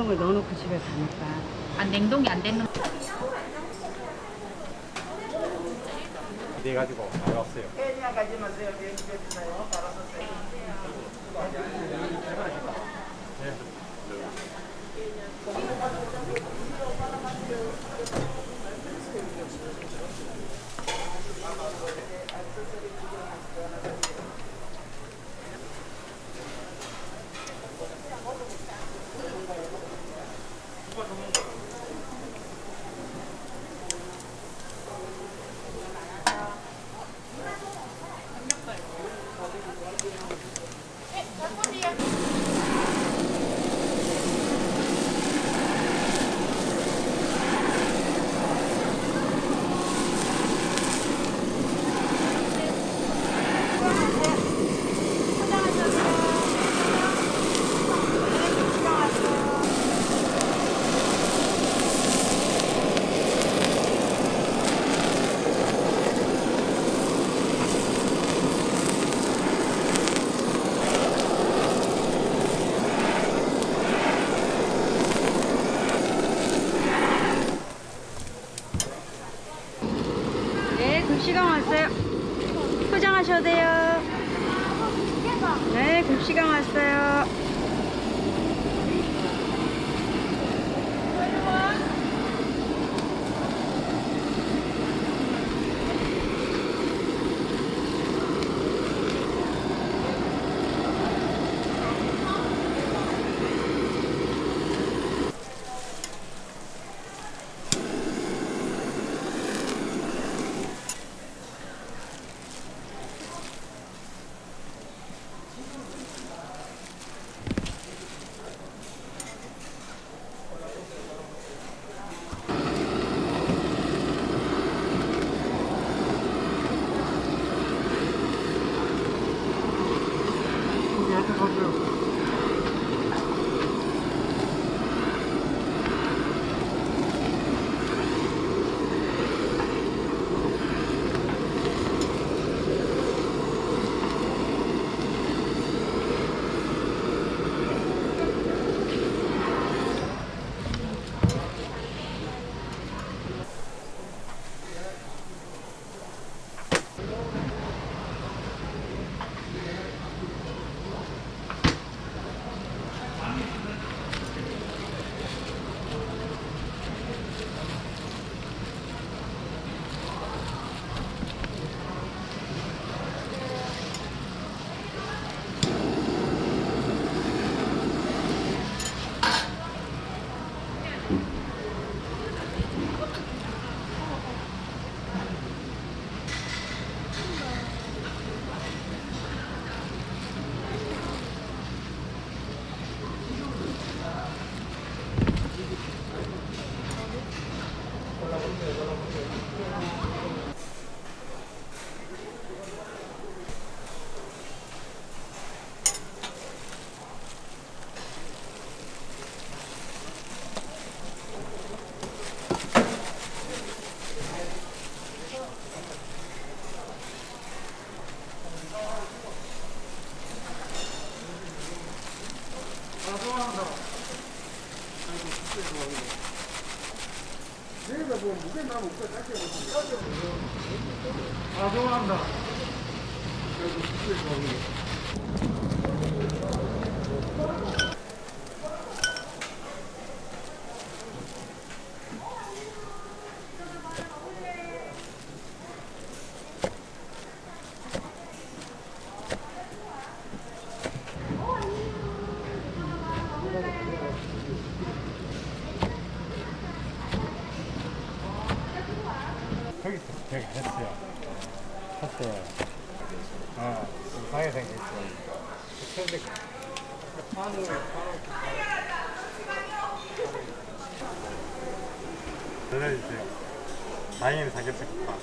냉장고에 넣어놓고 집에 가니까. 아 냉동이 안 되는 기대가지고 잘 왔어요. 네, 급식왕 왔어요. 포장하셔도 돼요. 네, 급식왕 왔어요. 아, 좋아한다. 거 기서 제가 했어요. 했어요. 아, 이상하게 생겼어요. 근데 판을 전해주세요. 다행히 삼겹살 국밥.